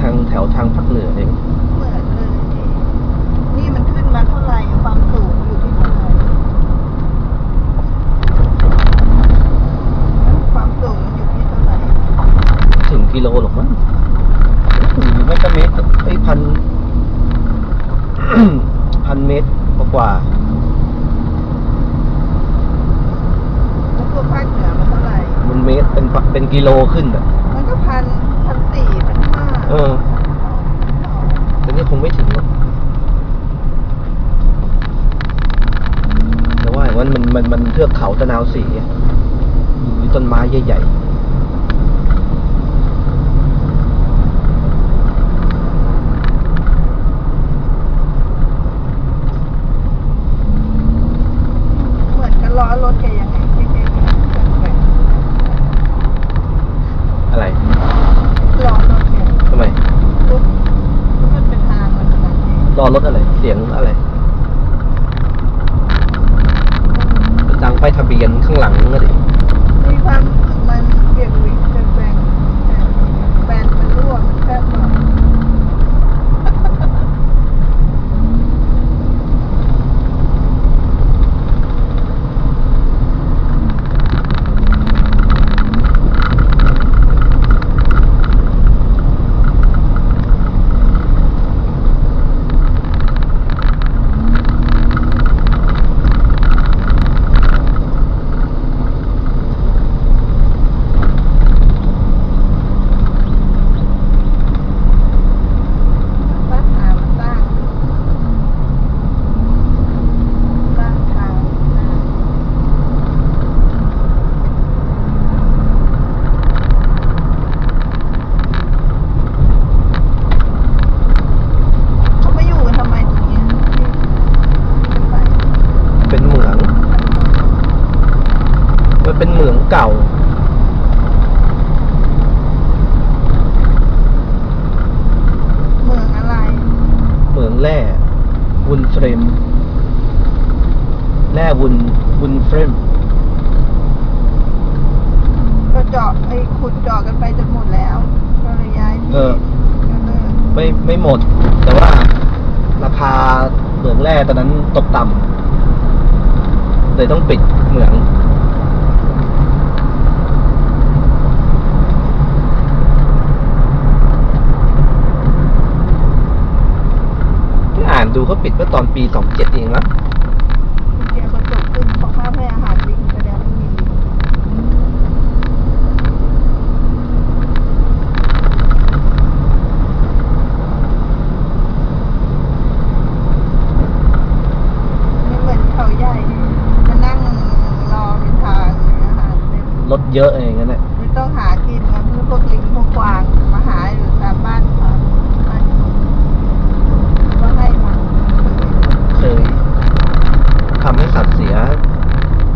ทางแถวทางภาคเหนือเองเหมืนเลยนี่มันขึ้นมาเท่าไหร่ความสูงอยู่ที่เท่าไหร่ความสูงอยู่ที่เท่าไหร่ถึงกิโลหรอกมั้งหรือไม่ก็เมตรไอ้พันพันเมตรกว่ากล้วตัวภาคเหนือมันเท่าไหร่มันเมตรเป็นเป็นกิโลขึ้นอะมันก็พัน ทือกเขาตะนาวสีอะมีต้นไม้ใหญ่เหมือนกันล้อรถแกยังไงแกแกแกๆอะไรล้อรถแกทำ ทะเบียนข้างหลังก็ดิมีความรู้สึกมันเบี่ยงวิงเป็นแบงแบนมันรั่วมันแฟบหมด ตั้งหามันตั้งตั้งทางตั้งเขามาอยู่กันทำไมตรงเนี้ยที่ที่ไป เป็นเหมือง มันเป็นเหมืองเก่า เมืองอะไร เหมืองแร่ วุนเฟรมแร่วุนวุนเฟรมก็เจาะไอ้ขุดเจาะกันไปจนหมดแล้วก็เลยย้ายที่เออก็เลิกไม่ไม่หมด แต่ว่าราคาเหมืองแร่ตอนนั้นตกต่ำเลยต้องปิดเหมือง อ่านดู เขาปิดเมื่อตอนปีสองเจ็ดเองนะเกียร์ก็จบขึ้นของภาพให้อาหารลิงแสดงว่ามีไม่เหมือนเขาใหญ่มานั่งรอเป็นทางมีอาหารเต็ม รถเยอะอะไรอย่างเงี้ยน่ะไม่ต้องหากินนะพวกลิงพวกกวางมาหาอยู่ตามบ้าน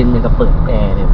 ย็นเนี่ยก็เปิดแอร์เนี่ย